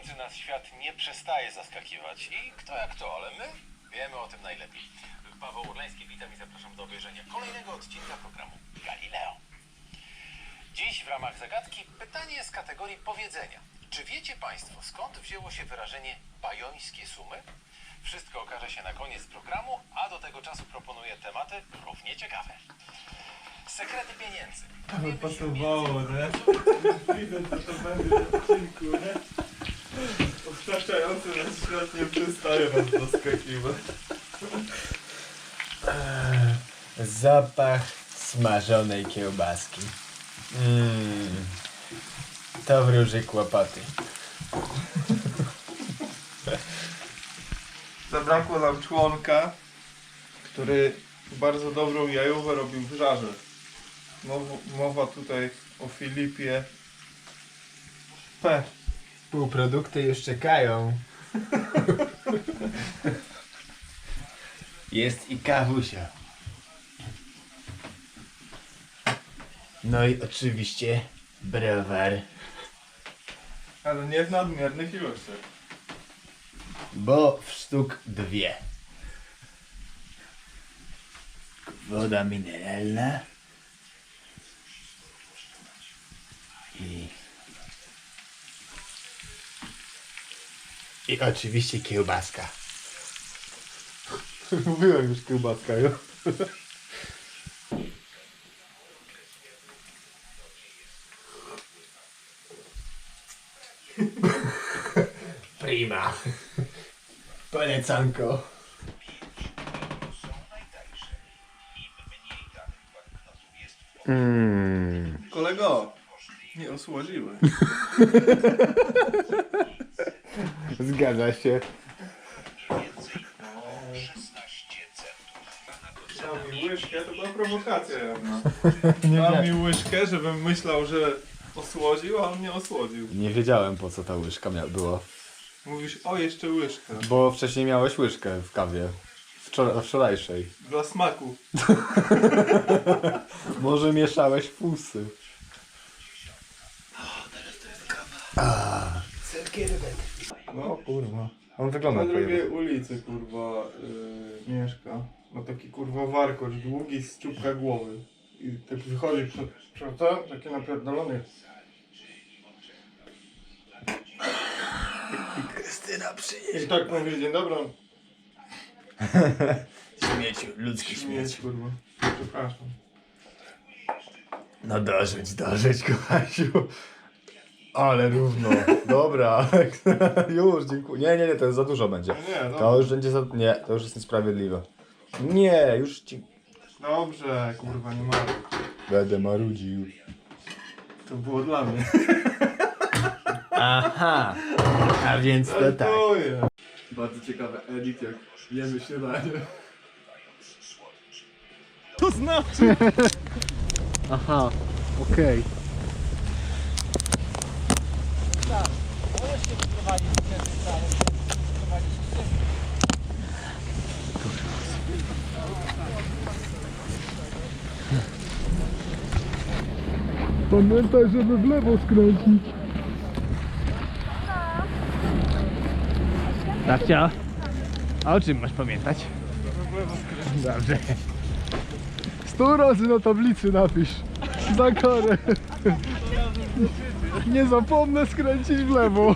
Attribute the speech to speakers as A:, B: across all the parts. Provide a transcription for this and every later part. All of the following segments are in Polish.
A: otaczający nas świat nie przestaje zaskakiwać. I kto jak to, ale my wiemy o tym najlepiej. Paweł Urlański, witam i zapraszam do obejrzenia kolejnego odcinka programu Galileo. Dziś w ramach zagadki pytanie z kategorii powiedzenia. Czy wiecie Państwo, skąd wzięło się wyrażenie bajońskie sumy? Wszystko okaże się na koniec programu, a do tego czasu proponuję tematy równie ciekawe. Sekrety pieniędzy.
B: Pasowało, nie? Widzę, co to będzie w odcinku, nie? Otaczający nas świat nie przestaje was zaskakiwać.
C: Zapach smażonej kiełbaski. Mmm. To wróży kłopoty.
B: Zabrakło nam członka, który bardzo dobrą jajowę robił w żarze. Mowa, mowa tutaj o Filipie P.
C: Półprodukty już czekają. Jest i kawusia. No i oczywiście browar,
B: Ale nie w nadmiernych ilościach.
C: bo w sztuk dwie. Woda mineralna i oczywiście kiełbaska. Mówiłem już kiełbaska, jo? Prima. Polecanko. Mmm.
B: Kolego, nie osłodziły.
C: Zgadza się.
B: Dał mi łyżkę, to była prowokacja jedna. Dał mi łyżkę, żebym myślał, że osłodził, a on nie osłodził.
C: Nie wiedziałem po co ta łyżka mia- była.
B: Mówisz, o jeszcze łyżka.
C: Bo wcześniej miałeś łyżkę w kawie. Wczor- wczorajszej.
B: Dla smaku.
C: Może mieszałeś fusy.
B: No,
C: kurwa. On wygląda
B: Na drugiej ulicy, kurwa, yy, mieszka. Ma taki, kurwa, warkocz długi z czubka głowy. I tak wychodzi przed, przed ten, taki napierdolony.
C: Krystyna przyjedzie.
B: I tak mówi, dzień dobry.
C: Śmieciu, ludzki
B: Śmieć,
C: śmieć.
B: kurwa. Przepraszam.
C: No dożyć, dożyć, kochasiu. Ale równo. Dobra. już, dziękuję. Nie, nie, nie, to jest za dużo będzie.
B: Nie, no.
C: To już będzie za... Nie, to już jest niesprawiedliwe. Nie, już ci...
B: Dobrze, kurwa, nie ma.
C: Będę marudził.
B: To było dla mnie.
C: Aha. A więc to tak.
B: Dziękuję. Bardzo ciekawy edit, jak jemy śniadanie. To znaczy?
C: Aha, okej. Pamiętaj, żeby w lewo skręcić. Dawcia, a o czym masz pamiętać? Dobrze. Sto razy na tablicy napisz. Za karę. Nie zapomnę skręcić w lewo.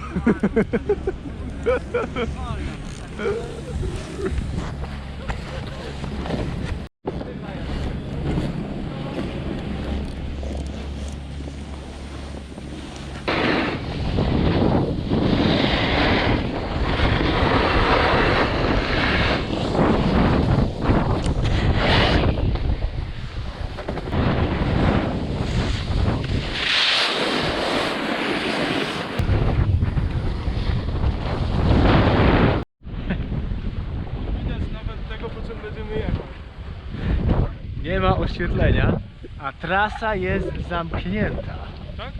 D: Oświetlenia, a trasa jest zamknięta.
B: Tak?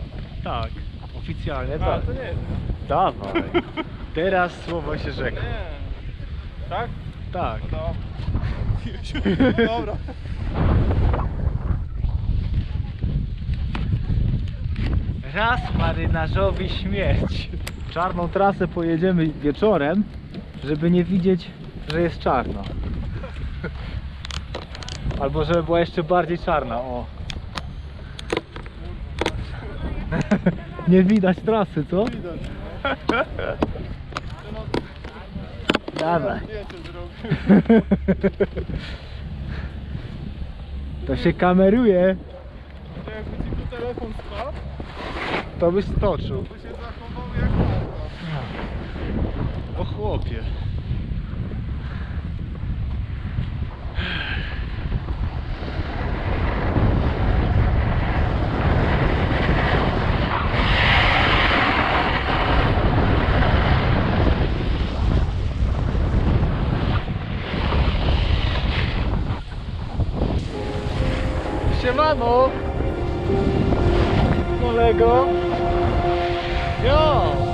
D: Tak, oficjalnie
B: A,
D: tak.
B: to nie.
D: Dawaj. Teraz słowo się rzekło.
B: Nie. Tak?
D: Tak.
B: No. Dobra.
D: Raz marynarzowi śmierć. Czarną trasę pojedziemy wieczorem, żeby nie widzieć, że jest czarno. Albo żeby była jeszcze bardziej czarna, o. Nie widać trasy, co?
B: Widać.
D: Dawaj. To się kameruje,
B: Jakby ci tu telefon spadł,
D: to byś stoczył.
B: to się zachował jak mapa.
D: O chłopie. Kolego! Jo!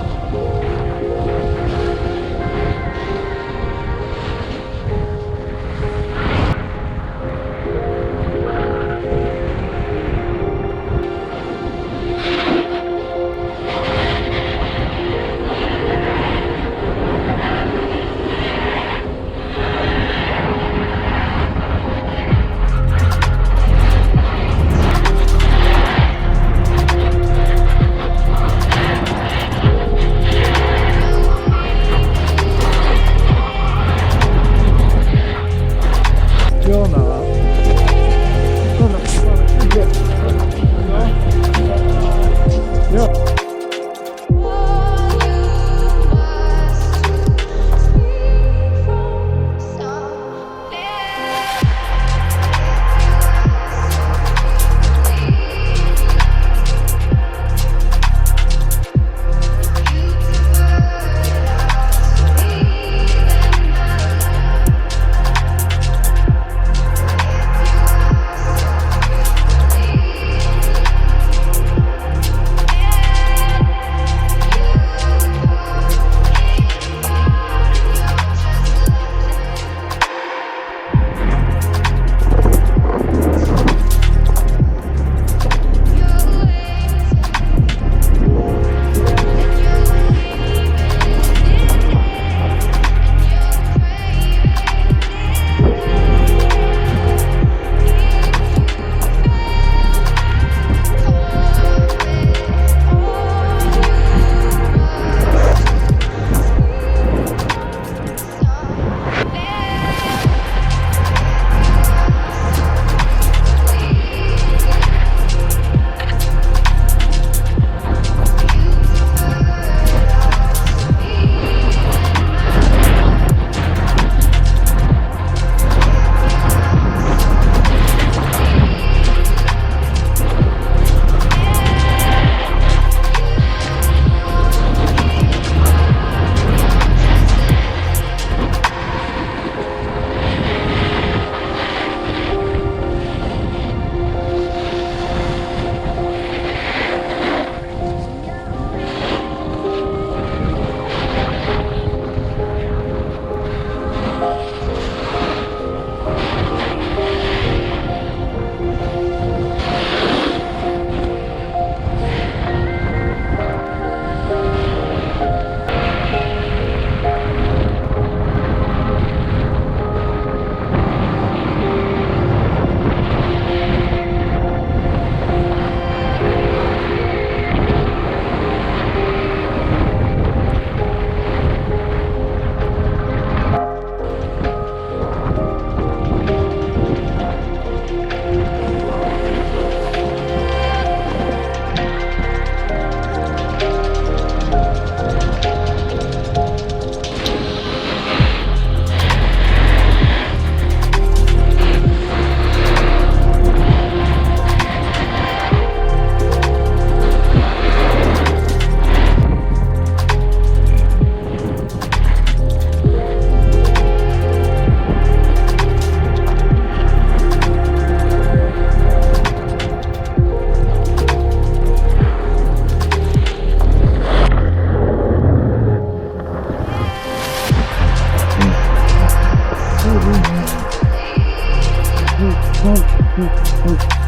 D: mm,
E: mm.
C: mm.